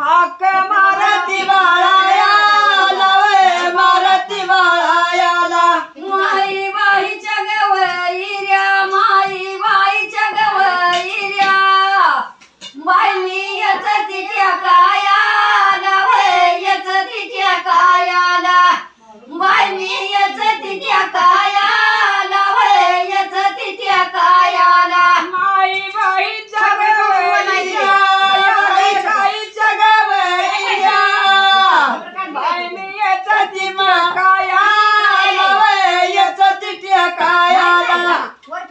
好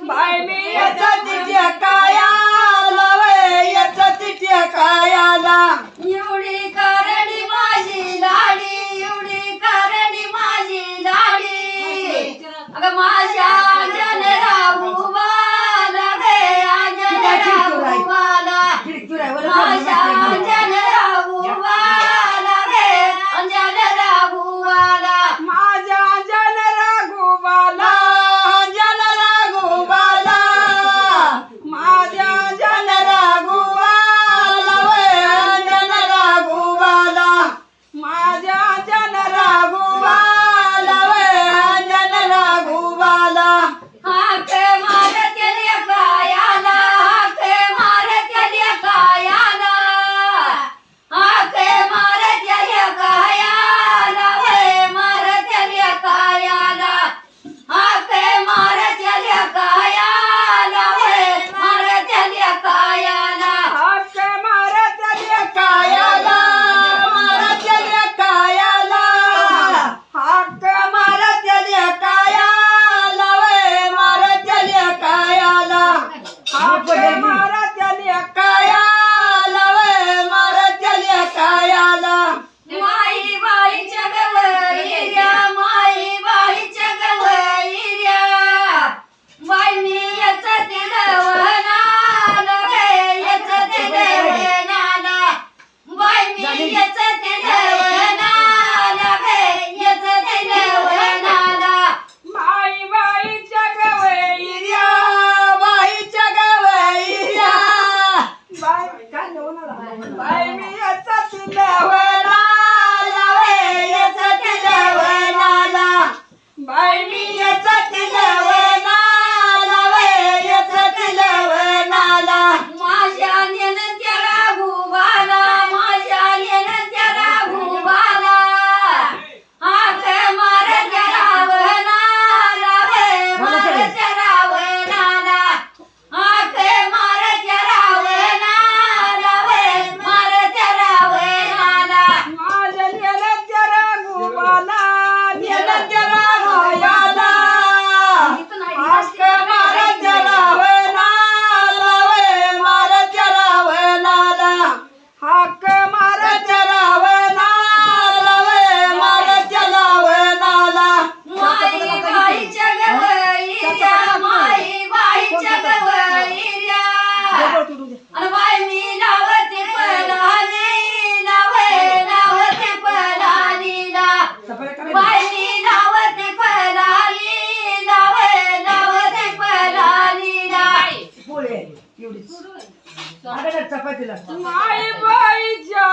bye मी याचा तिच्या कायाला वय तिच्या कायाला. एवढी करणी माझी लाडी एवढी करणी माझी लाडी. अगं माझ्या जनरा भुवाला गे जनरा भुवाला दाखवा तिला माय बाईच्या